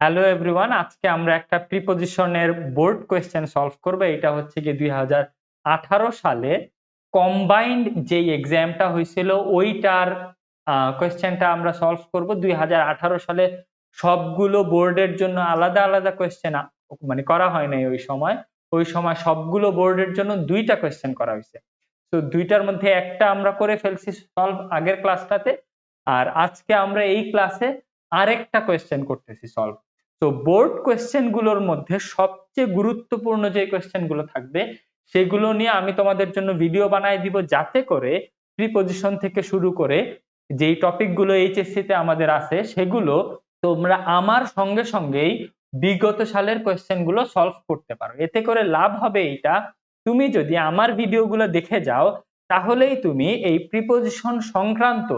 Hello everyone আজকে আমরা একটা প্রিপজিশনের বোর্ড কোয়েশ্চেন সলভ করব। এটা হচ্ছে কি দুই হাজার আঠারো সালে কম্বাইন্ড যে এক্সামটা হয়েছিল, ওইটার কোয়েশ্চেনটা আমরা সলভ করব। দুই হাজার আঠারো সালে সবগুলো বোর্ডের জন্য আলাদা আলাদা কোয়েশ্চেন মানে করা হয় নাই ওই সময়। ওই সময় সবগুলো বোর্ডের জন্য দুইটা কোয়েশ্চেন করা হয়েছে। তো দুইটার মধ্যে একটা আমরা করে ফেলছি সলভ আগের ক্লাসটাতে আর আজকে আমরা এই ক্লাসে আরেকটা কোয়েশ্চেন করতেছি সলভ তো বোর্ড কোয়েশ্চেনগুলোর মধ্যে সবচেয়ে গুরুত্বপূর্ণ যে কোয়েশ্চেনগুলো থাকবে, সেগুলো নিয়ে আমি তোমাদের জন্য ভিডিও বানাই দিব যাতে করে প্রিপজিশন থেকে শুরু করে যেই টপিকগুলো এইচএসসি তে আমাদের আছে, সেগুলো তোমরা আমার সঙ্গে সঙ্গেই বিগত সালের কোয়েশ্চেনগুলো সলভ করতে পারো। এতে করে লাভ হবে এইটা, তুমি যদি আমার ভিডিওগুলো দেখে যাও, তাহলেই তুমি এই প্রিপজিশন সংক্রান্ত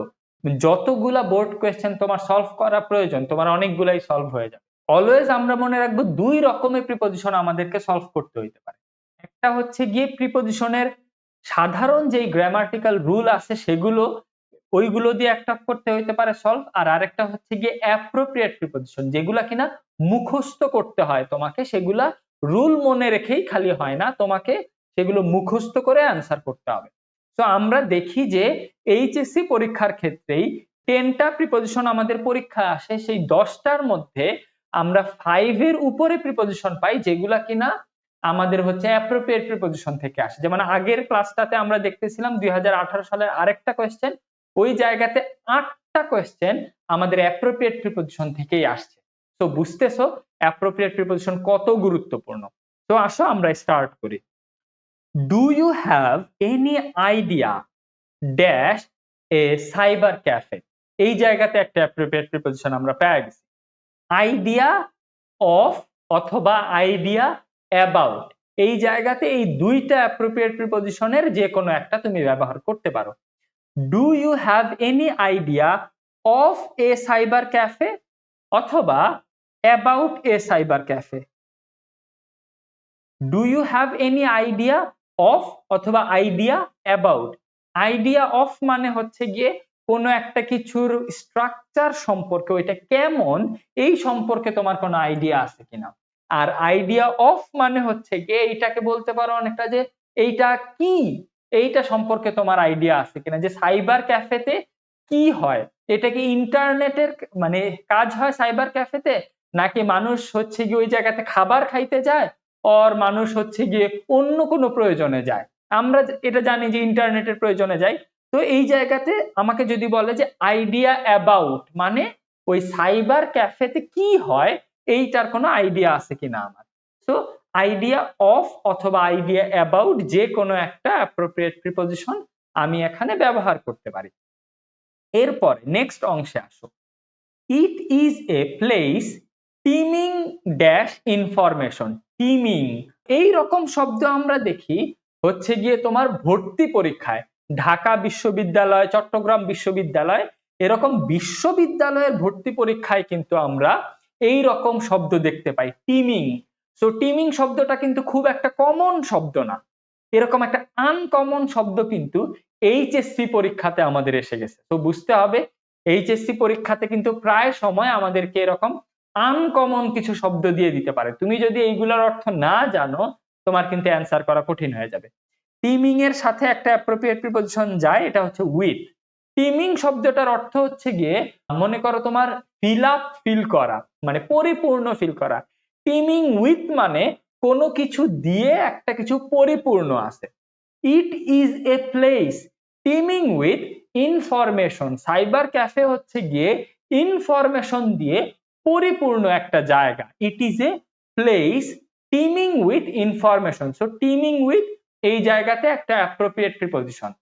যতগুলা বোর্ড কোয়েশ্চেন তোমার সলভ করা প্রয়োজন, তোমার অনেকগুলাই সলভ হয়ে যাবে। অলওয়েজ আমরা মনে রাখব দুই রকমের প্রিপজিশন আমাদেরকে সলভ করতে হইতে পারে। একটা হচ্ছে গিয়ে প্রিপজিশনের সাধারণ যেই গ্রামাটিক্যাল রুল আছে সেগুলো, ওইগুলো দিয়ে একটা করতে হইতে পারে সলভ আর আরেকটা হচ্ছে গিয়ে অ্যাপ্রোপ্রিয়েট প্রিপজিশন যেগুলা কিনা মুখস্থ করতে হয় তোমাকে, সেগুলা রুল মনে রেখেই খালি হয় না, তোমাকে সেগুলো মুখস্থ করে অ্যান্সার করতে হবে। তো আমরা দেখি যে এইচএসসি পরীক্ষার ক্ষেত্রেই টেনটা প্রিপজিশন আমাদের পরীক্ষা আসে, সেই দশটার মধ্যে আমরা ফাইভ এর উপরে প্রিপজিশন পাই, যেগুলা কিনা আমাদের হচ্ছে অ্যাপ্রোপ্রিয়েট প্রিপজিশন থেকে আসে। যেমন আগের ক্লাসটাতে আমরা দেখতেছিলাম দুই হাজার আঠারো সালের আরেকটা কোয়েশ্চেন ওই জায়গাতে আটটা কোয়েশ্চেন আমাদের অ্যাপ্রোপ্রিয়েট প্রিপজিশন থেকেই আসছে। তো বুঝতেছো? অ্যাপ্রোপ্রিয়েট প্রিপোজিশন কত গুরুত্বপূর্ণ। তো আসো আমরা স্টার্ট করি। Do you have any idea dash a cyber cafe এই জায়গাতে একটা অ্যাপ্রোপ্রিয়েট প্রিপজিশন আমরা পেয়ে গেছি। আইডিয়া অফ অথবা আইডিয়া অ্যাবাউট এই জায়গাতে এই দুইটা অ্যাপ্রোপ্রিয়েট প্রিপজিশনের যে কোনো একটা তুমি ব্যবহার করতে পারো। Do you have any idea of a cyber cafe অথবা about a cyber cafe do you have any idea of অথবা আইডিয়া অ্যাবাউট আইডিয়া অফ মানে হচ্ছে গিয়ে কোনো একটা কিছুর স্ট্রাকচার সম্পর্কে ওইটা কেমন, এই সম্পর্কে তোমার কোনো আইডিয়া আছে কিনা? আর আইডিয়া অফ মানে হচ্ছে গিয়ে এইটাকে বলতে পারো অনেকটা যে এইটা কি? এইটা সম্পর্কে তোমার আইডিয়া আছে কিনা? যে সাইবার ক্যাফেতে কি হয়? এটা কি ইন্টারনেটের মানে কাজ হয় সাইবার ক্যাফেতে নাকি মানুষ হচ্ছে গিয়ে ওই জায়গাতে খাবার খাইতে যায়? অর মানুষ হচ্ছে গিয়ে অন্য কোনো প্রয়োজনে যায়? আমরা এটা জানি যে ইন্টারনেটের প্রয়োজনে যাই। তো এই জায়গাতে আমাকে যদি বলে যে আইডিয়া অ্যাবাউট মানে ওই সাইবার ক্যাফেতে কি হয়, এইটার কোনো আইডিয়া আছে কিনা আমার? তো আইডিয়া অফ অথবা আইডিয়া অ্যাবাউট যে কোনো একটা অ্যাপ্রোপ্রিয়েট প্রিপজিশন আমি এখানে ব্যবহার করতে পারি। এরপরে নেক্সট অংশে আসো। It is a place teeming dash information teeming এই রকম শব্দ আমরা দেখি, হচ্ছে গিয়ে তোমার ভর্তি পরীক্ষায়। ঢাকা বিশ্ববিদ্যালয়, চট্টগ্রাম বিশ্ববিদ্যালয় এরকম বিশ্ববিদ্যালয়ের ভর্তি পরীক্ষায় কিন্তু আমরা এই রকম শব্দ দেখতে পাই টিমিং সো টিমিং শব্দটা কিন্তু খুব একটা কমন শব্দ না। এরকম একটা আনকমন শব্দ কিন্তু এইচএসসি পরীক্ষাতে আমাদের এসে গেছে। তো বুঝতে হবে এইচএসসি পরীক্ষাতে কিন্তু প্রায় সময় আমাদেরকে এরকম আনকমন কিছু শব্দ দিয়ে দিতে পারে। তুমি যদি এইগুলোর অর্থ না জানো, তোমার কিন্তু অ্যান্সার করা কঠিন হয়ে যাবে। টিমিং এর সাথে একটা অ্যাপ্রোপ্রিয়েট প্রিপজিশন যায়, এটা হচ্ছে উইথ টিমিং শব্দটার অর্থ হচ্ছে গিয়ে, মনে করো তোমার ফিল আপ ফিল করা মানে পরিপূর্ণ ফিল করা। টিমিং উইথ মানে কোনো কিছু দিয়ে একটা কিছু পরিপূর্ণ আছে। It is a place teeming with information cyber cafe হচ্ছে গিয়ে ইনফরমেশন দিয়ে পরিপূর্ণ একটা জায়গা। It is a place teeming with information so teeming with এই জায়গাতে একটা অ্যাপ্রোপ্রিয়েট প্রিপজিশন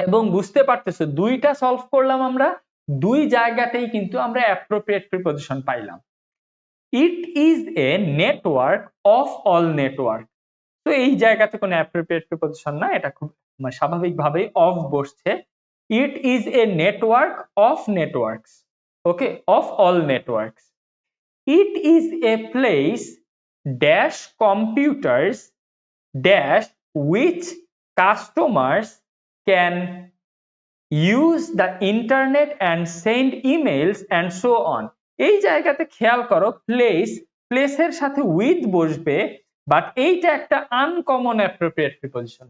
এবং বুঝতে পারতেছো, দুইটা সলভ করলাম আমরা, দুই জায়গাতেই কিন্তু আমরা অ্যাপ্রোপ্রিয়েট প্রিপজিশন পাইলাম। It is a network of all network তো এই জায়গাতে কোনো অ্যাপ্রোপ্রিয়েট প্রিপজিশন না, এটা খুব স্বাভাবিকভাবেই অফ বসছে। It is a network of networks okay of all networks it is a place dash computers dash which customers can use the internet and send emails and so on. এই জায়গাতে খেয়াল করো place প্লেসের সাথে with বসবে but এইটা একটা uncommon appropriate preposition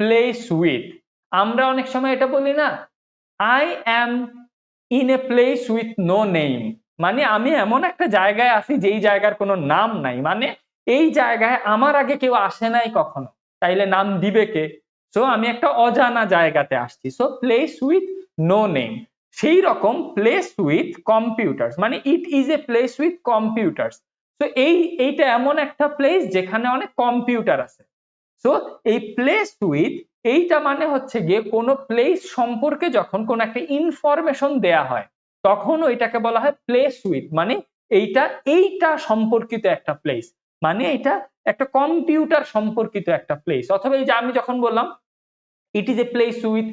place with আমরা অনেক সময় এটা বলি না I am in a place with no name মানে আমি এমন একটা জায়গায় আছি যেই জায়গার কোনো নাম নাই। মানে এই জায়গায় আমার আগে কেউ আসে নাই কখনো। তাইলে নাম দিবে কে? সো আমি একটা অজানা জায়গাতে আসছি। So place with no name সেই রকম প্লেস উইথ কম্পিউটার্স মানে it is a place with computers তো এই, এইটা এমন একটা প্লেস যেখানে অনেক কম্পিউটার আছে। সো এই প্লেস উইথ এইটা মানে হচ্ছে গিয়ে কোনো প্লেস সম্পর্কে যখন কোন একটা ইনফরমেশন দেয়া হয় তখন ওইটাকে বলা হয় প্লেস উইথ মানে এইটা এইটা সম্পর্কিত একটা প্লেস মানে এটা একটা কম্পিউটার সম্পর্কিত একটা প্লেস অথবা এই যে আমি যখন বললাম it is a place with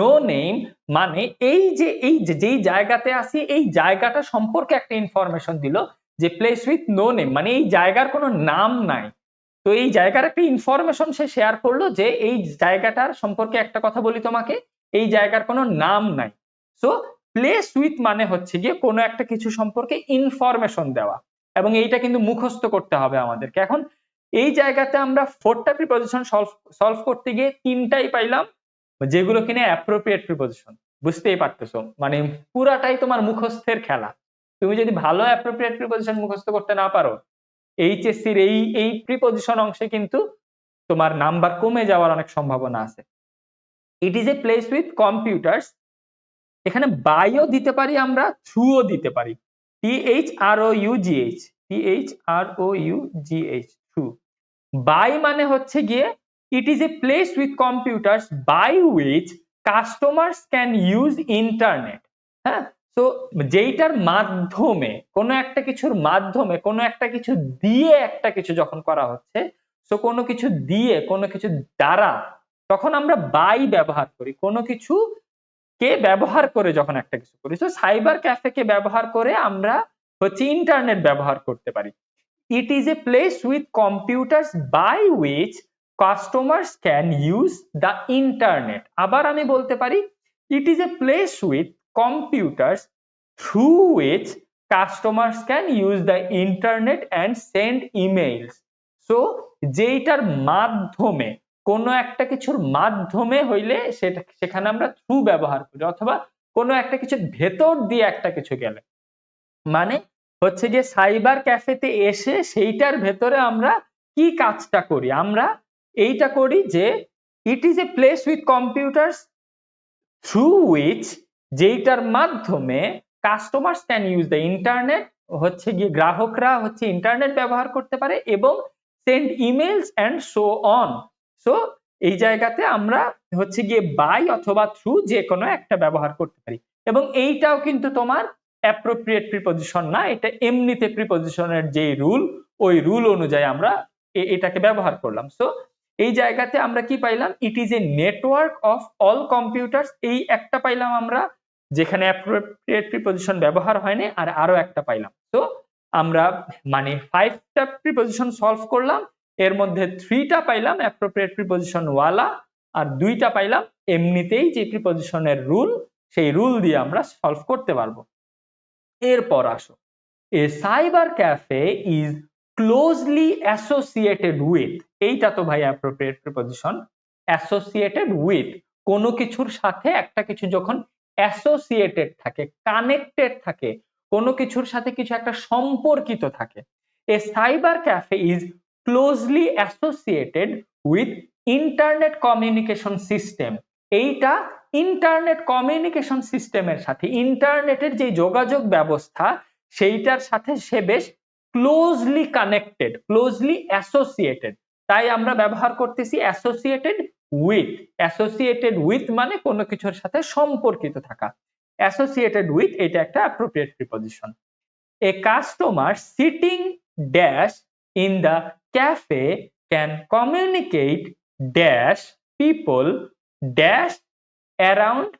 no name মানে এই যে, এই যেই জায়গাতে আছি, এই জায়গাটা সম্পর্কে একটা ইনফরমেশন দিল যে প্লেস উইথ নো নেম মানে এই জায়গার কোনো নাম নাই। তো এই জায়গার একটা ইনফরমেশন সে শেয়ার করল যে এই জায়গাটার সম্পর্কে একটা কথা বলি তোমাকে, এই জায়গার কোনো নাম নাই। সো প্লেস উইথ মানে হচ্ছে গিয়ে কোনো একটা কিছু সম্পর্কে ইনফরমেশন দেওয়া। এবং এইটা কিন্তু মুখস্থ করতে হবে আমাদেরকে। এখন এই জায়গাতে আমরা ফোরটা প্রিপোজিশন সলভ সলভ করতে গিয়ে তিনটাই পাইলাম, যেগুলো কিনা অ্যাপ্রোপ্রিয়েট প্রিপোজিশন বুঝতেই পারতেছো? মানে পুরাটাই তোমার মুখস্থের খেলা। তুমি যদি ভালো অ্যাপ্রোপ্রিয়েট প্রিপোজিশন মুখস্থ করতে না পারো, এইচএসসির এই এই প্রিপোজিশন অংশে কিন্তু তোমার নাম্বার কমে যাওয়ার অনেক সম্ভাবনা আছে। It is a place with computers এখানে বাইও দিতে পারি আমরা থ্রুও দিতে পারি। T H R O U G H T H R O U through by মানে হচ্ছে গিয়ে it is a place with computers by which customers can use internet হ্যাঁ? তো যেইটার মাধ্যমে, কোনো একটা কিছুর মাধ্যমে, কোনো একটা কিছু দিয়ে একটা কিছু যখন করা হচ্ছে তো কোনো কিছু দিয়ে, কোনো কিছু দ্বারা, তখন আমরা বাই ব্যবহার করি। কোনো কিছু কে ব্যবহার করে যখন একটা কিছু করি? তো সাইবার ক্যাফে কে ব্যবহার করে আমরা হচ্ছে ইন্টারনেট ব্যবহার করতে পারি। It is a place with computers by which customers can use the internet আবার আমি বলতে পারি it is a place with computers through which customers can use the internet and send emails so, যেইটার মাধ্যমে কোনো একটা কিছুর মাধ্যমে হইলে সেটা, সেখানে আমরা থ্রু ব্যবহার করি, অথবা কোনো একটা কিছুর ভেতর দিয়ে একটা কিছু গেলে। মানে হচ্ছে যে সাইবার ক্যাফেতে এসে সেইটার ভেতরে আমরা কি কাজটা করি? আমরা এইটা করি যে it is a place with computers through which যেইটার মাধ্যমে customers can use the internet হচ্ছে গিয়ে গ্রাহকরা হচ্ছে ইন্টারনেট ব্যবহার করতে পারে এবং send emails and so on so এই জায়গাতে আমরা হচ্ছে গিয়ে বাই অথবা থ্রু যে কোনো একটা ব্যবহার করতে পারি। এবং এইটাও কিন্তু তোমার অ্যাপ্রোপ্রিয়েট প্রিপোজিশন না, এটা এমনিতে প্রিপোজিশনের যে রুল ওই রুল অনুযায়ী আমরা এটাকে ব্যবহার করলাম। সো এই জায়গাতে আমরা কি পাইলাম? It is a network of all computers এই একটা পাইলাম আমরা, যেখানে অ্যাপ্রোপ্রিয়েট প্রিপোজিশন ব্যবহার হয়নি, আর আরও একটা পাইলাম। তো আমরা মানে ফাইভটা প্রিপোজিশন সলভ করলাম এর মধ্যে থ্রিটা পাইলাম অ্যাপ্রোপ্রিয়েট প্রিপোজিশন ওয়ালা, আর দুইটা পাইলাম, এমনিতেই যে প্রিপোজিশনের রুল সেই রুল দিয়ে আমরা সলভ করতে পারব। এরপর আসো। A cyber cafe is closely associated with এইটা তো ভাই অ্যাপ্রোপ্রিয়েট প্রিপোজিশন অ্যাসোসিয়েটেড উইথ কোনো কিছুর সাথে একটা কিছু যখন অ্যাসোসিয়েটেড থাকে কানেক্টেড থাকে, কোনো কিছুর সাথে কিছু একটা সম্পর্কিত থাকে। A cyber cafe is closely associated with internet communication system এইটা ইন্টারনেট কমিউনিকেশন সিস্টেমের সাথে ইন্টারনেটের যে যোগাযোগ ব্যবস্থা, সেইটার সাথে সে বেশ ক্লোজলি কানেক্টেড ক্লোজলি অ্যাসোসিয়েটেড তাই আমরা ব্যবহার করতেছি অ্যাসোসিয়েটেড উইথ অ্যাসোসিয়েটেড উইথ মানে কোনো কিছুর সাথে সম্পর্কিত থাকা। অ্যাসোসিয়েটেড উইথ এটা একটা appropriate preposition a customer sitting dash in the cafe can communicate dash people dash around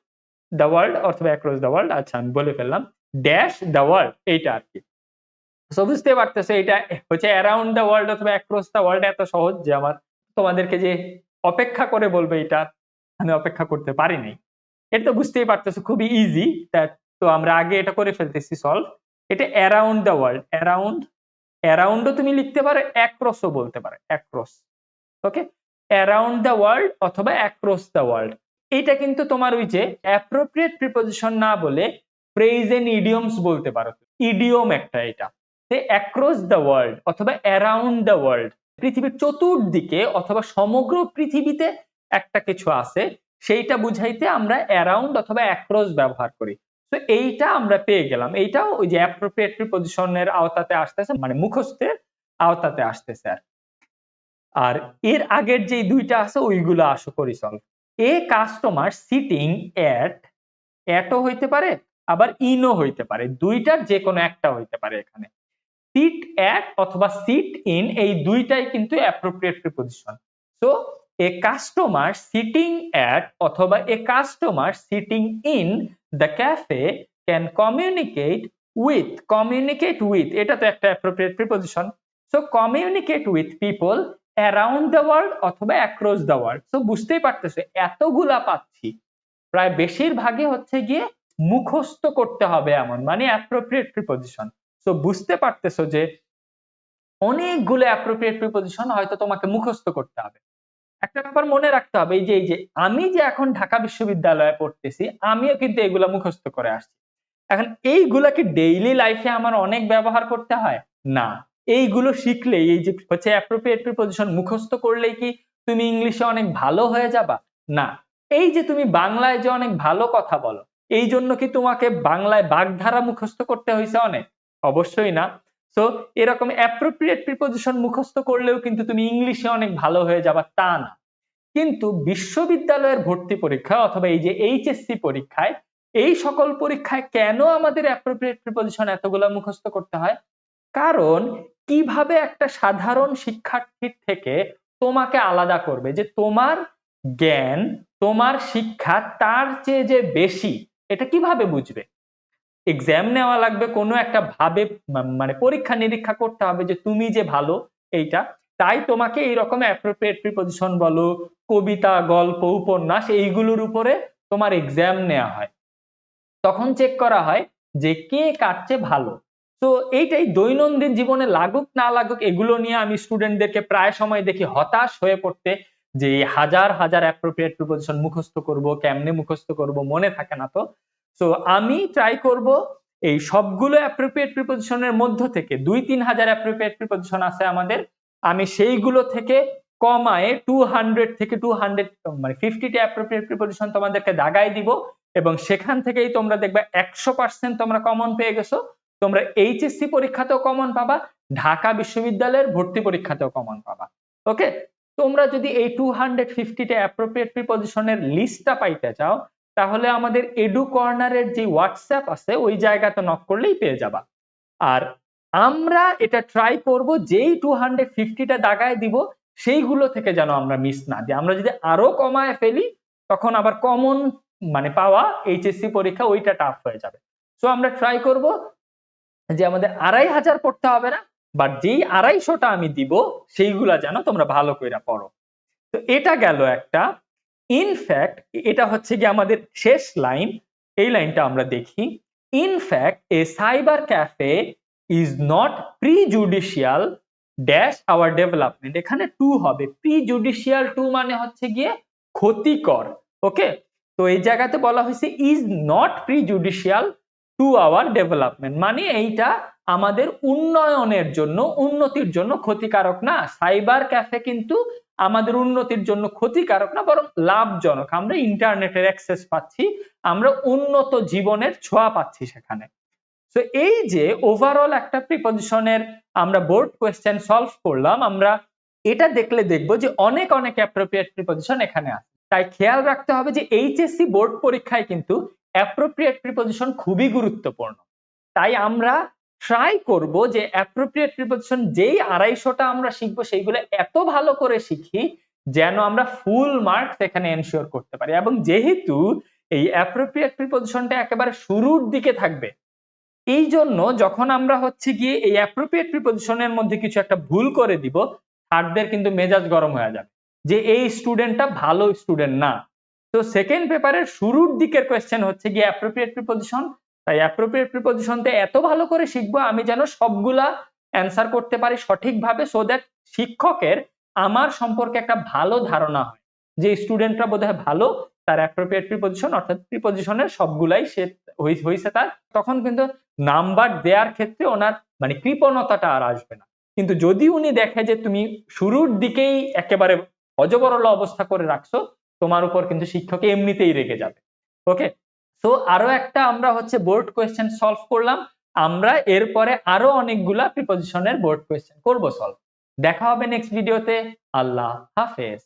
the world অথবা অ্যাক্রস দ্য ওয়ার্ল্ড আচ্ছা আমি বলে ফেললাম। ড্যাশ দ্য ওয়ার্ল্ড এইটা আর কি। সো বুঝতে পারতেছে এটা হচ্ছে অ্যারাউন্ড দ্য ওয়ার্ল্ড অথবা অ্যাক্রস দ্য ওয়ার্ল্ড এত সহজ যে আমার তোমাদেরকে যে অপেক্ষা করে বলবে এটা আমি অপেক্ষা করতে পারিনি এটা তো বুঝতেই পারতেছো, খুবই ইজি তো আমরা আগে এটা করে ফেলতেছি সলভ এটা অ্যারাউন্ড দ্য ওয়ার্ল্ড অ্যারাউন্ড অ্যারাউন্ডও তুমি লিখতে পারো অ্যাক্রসও বলতে পারো across okay around the world অথবা অ্যাক্রস দ্য ওয়ার্ল্ড এটা কিন্তু তোমার ওই যে অ্যাপ্রোপ্রিয়েট প্রিপোজিশন না বলে প্রেজেন্ট ইডিয়মস বলতে পারো। ইডিয়ম একটা এটা। অ্যাক্রস দ্য ওয়ার্ল্ড অথবা অ্যারাউন্ড দ্য ওয়ার্ল্ড পৃথিবীর চতুর্দিকে অথবা সমগ্র পৃথিবীতে একটা কিছু আছে, সেইটা বুঝাইতে আমরা অ্যারাউন্ড অথবা অ্যাক্রস ব্যবহার করি। তো এইটা আমরা পেয়ে গেলাম। এইটাও ওই যে অ্যাপ্রোপ্রিয়েট প্রিপোজিশনের আওতাতে আসতেছে মানে মুখস্থের আওতাতে আসতেছে আর আর এর আগের যে দুইটা আছে, ওইগুলো আসো করি solve a customer sitting at এটও হইতে পারে, আবার ইনও হইতে পারে। দুইটার যে কোনো একটা হইতে পারে এখানে। সিট অ্যাট অথবা সিট ইন এই দুইটাই কিন্তু appropriate preposition so a customer sitting at অথবা a customer sitting in the cafe can communicate with communicate with এটা তো একটা appropriate preposition so communicate with people around the world অথবা across the world so বুঝতেই পারতেছে, এতগুলা পাচ্ছি। প্রায় বেশিরভাগই হচ্ছে গিয়ে মুখস্থ করতে হবে এমন মানে অ্যাপ্রোপ্রিয়েট প্রিপোজিশন সো বুঝতে পারতেছো যে অনেকগুলো অ্যাপ্রোপ্রিয়েট প্রিপোজিশন হয়তো তোমাকে মুখস্থ করতে হবে। একটা ব্যাপার মনে রাখতে হবে, এই যে এই যে, আমি যে এখন ঢাকা বিশ্ববিদ্যালয়ে পড়তেছি, আমিও কিন্তু এগুলা মুখস্থ করে আসছি। এখন এইগুলাকে ডেইলি লাইফে আমার অনেক ব্যবহার করতে হয়? না। এইগুলো শিখলে এই যে, হচ্ছে অ্যাপ্রোপ্রিয়েট প্রিপোজিশন মুখস্থ করলেই কি তুমি ইংলিশে অনেক ভালো হয়ে যাবা? না। এই যে, তুমি বাংলায় যে অনেক ভালো কথা বলো, এই জন্য কি তোমাকে বাংলায় বাগধারা মুখস্থ করতে হয়েছে অনেক? অবশ্যই না। সো এরকম অ্যাপ্রোপ্রিয়েট প্রিপোজিশন মুখস্থ করলেও কিন্তু তুমি ইংলিশে অনেক ভালো হয়ে যাবা, তা না। কিন্তু বিশ্ববিদ্যালয়ের ভর্তি পরীক্ষা অথবা এই যে এইচএসসি পরীক্ষায়, এই সকল পরীক্ষায় কেন আমাদের অ্যাপ্রোপ্রিয়েট প্রিপোজিশন এতগুলা মুখস্থ করতে হয়? কারণ কীভাবে একটা সাধারণ শিক্ষার্থীর থেকে তোমাকে আলাদা করবে? যে তোমার জ্ঞান, তোমার শিক্ষা, তার চেয়ে যে বেশি, এটা কীভাবে বুঝবে? এক্সাম নেওয়া লাগবে, কোনো একটা ভাবে মানে পরীক্ষা নিরীক্ষা করতে হবে যে তুমি যে ভালো এইটা। তাই তোমাকে এইরকম অ্যাপ্রোপ্রিয়েট প্রিপোজিশন বলো, কবিতা, গল্প, উপন্যাস এইগুলোর উপরে তোমার এক্সাম নেওয়া হয়। তখন চেক করা হয় যে কে কাটছে ভালো। তো এইটাই দৈনন্দিন জীবনে লাগুক, না লাগুক, এগুলো নিয়ে আমি স্টুডেন্টদেরকে প্রায় সময় দেখি হতাশ হয়ে পড়তে যে হাজার হাজার অ্যাপ্রোপ্রিয়েট প্রিপোজিশন মুখস্থ করব, কেমনে মুখস্থ করব, মনে থাকে না তো। সো আমি ট্রাই করব এই সবগুলো অ্যাপ্রোপ্রিয়েট প্রিপোজিশনের মধ্য থেকে, দুই তিন হাজার অ্যাপ্রোপ্রিয়েট প্রিপোজিশন আছে আমাদের, আমি সেইগুলো থেকে কমায়ে টু হান্ড্রেড থেকে টু হান্ড্রেড মানে ফিফটিটা অ্যাপ্রোপ্রিয়েট প্রিপোজিশন তোমাদেরকে দাগাই দিব, এবং সেখান থেকেই তোমরা দেখবে একশো পার্সেন্ট তোমরা কমন পেয়ে গেছো। তোমরা এইচএসসি পরীক্ষাতেও কমন পাবা, ঢাকা বিশ্ববিদ্যালয়ের ভর্তি পরীক্ষাতেও কমন পাবা। ওকে তোমরা যদি এই টু হান্ড্রেড ফিফটিটা অ্যাপ্রোপ্রিয়েট প্রিপোজিশনের লিস্টটা পাইতে চাও তাহলে আমাদের এডু কর্নারের যে হোয়াটসঅ্যাপ আছে, ওই জায়গাতে নক করলেই পেয়ে যাবা। আর আমরা এটা ট্রাই করব, যেই টু হান্ড্রেড ফিফটিটা দাগায় দিব, সেইগুলো থেকে যেন আমরা মিস না দিই। আমরা যদি আরও কমায় ফেলি, তখন আবার কমন মানে পাওয়া এইচএসসি পরীক্ষা ওইটা টাফ হয়ে যাবে। সো আমরা ট্রাই করব যে আমাদের আড়াই হাজার পড়তে হবে না বাট যেই আড়াইশোটা আমি দিব, সেইগুলা যেন তোমরা ভালো করে পড়ো। তো এটা গেল একটা ইনফ্যাক্ট এটা হচ্ছে গিয়ে আমাদের শেষ লাইন এই লাইনটা আমরা দেখি। In fact a cyber cafe is not prejudicial dash our development এখানে টু হবে। প্রিজুডিশিয়াল টু মানে হচ্ছে গিয়ে ক্ষতিকর ওকে তো এই জায়গাতে বলা হয়েছে is not prejudicial to our development মানে এইটা আমাদের উন্নয়নের জন্য, উন্নতির জন্য ক্ষতিকারক না। সাইবার ক্যাফে কিন্তু আমাদের উন্নতির জন্য ক্ষতিকারক না, বরং লাভজনক। আমরা ইন্টারনেটের অ্যাক্সেস পাচ্ছি, আমরা উন্নত জীবনের ছোঁয়া পাচ্ছি সেখানে। তো এই যে ওভারঅল একটা প্রিপোজিশনের আমরা বোর্ড কোয়েশ্চেন সলভ করলাম, আমরা এটা দেখলে দেখব যে অনেক অনেক অ্যাপ্রোপ্রিয়েট প্রিপোজিশন এখানে আছে। তাই খেয়াল রাখতে হবে যে এইচএসসি বোর্ড পরীক্ষায় কিন্তু অ্যাপ্রোপ্রিয়েট প্রিপোজিশন খুবই গুরুত্বপূর্ণ। তাই আমরা ট্রাই করব যে অ্যাপ্রোপ্রিয়েট প্রিপোজিশন যেই আড়াইশোটা আমরা শিখব, সেইগুলো এত ভালো করে শিখি যেন আমরা ফুল মার্কস এখানে এনশিওর করতে পারি। এবং যেহেতু এই অ্যাপ্রোপ্রিয়েট প্রিপোজিশনটা একেবারে শুরুর দিকে থাকবে এই জন্য যখন আমরা হচ্ছে গিয়ে এই অ্যাপ্রোপ্রিয়েট প্রিপোজিশনের মধ্যে কিছু একটা ভুল করে দিব থার্ডদের কিন্তু মেজাজ গরম হয়ে যাবে যে এই স্টুডেন্টটা ভালো স্টুডেন্ট না। তো সেকেন্ড পেপারের শুরুর দিকের কোয়েশ্চেন হচ্ছে গিয়ে অ্যাপ্রোপ্রিয়েট প্রিপোজিশন তাই অ্যাপ্রোপ্রিয়েট প্রিপজিশনতে এত ভালো করে শিখব, আমি যেন সবগুলা অ্যান্সার করতে পারি সঠিকভাবে সো দ্যাট শিক্ষকের আমার সম্পর্কে একটা ভালো ধারণা হয়। যে স্টুডেন্টরা বোধহয় ভালো, তার অ্যাপ্রোপ্রিয়েট প্রিপজিশন অর্থাৎ প্রিপোজিশনের সবগুলাই সে হয়েছে তার, তখন কিন্তু নাম্বার দেওয়ার ক্ষেত্রে ওনার মানে কৃপণতাটা আর আসবে না। কিন্তু যদি উনি দেখে যে তুমি শুরুর দিকেই একেবারে অজবরল অবস্থা করে রাখছো, তোমার উপর কিন্তু শিক্ষক এমনিতেই রেগে যাবে। ওকে তো আরও একটা আমরা হচ্ছে বোর্ড কোয়েশ্চেন সলভ করলাম। আমরা এরপরে আরও অনেকগুলা প্রিপোজিশনের বোর্ড কোয়েশ্চেন করব সলভ দেখা হবে নেক্সট ভিডিওতে আল্লাহ হাফেজ।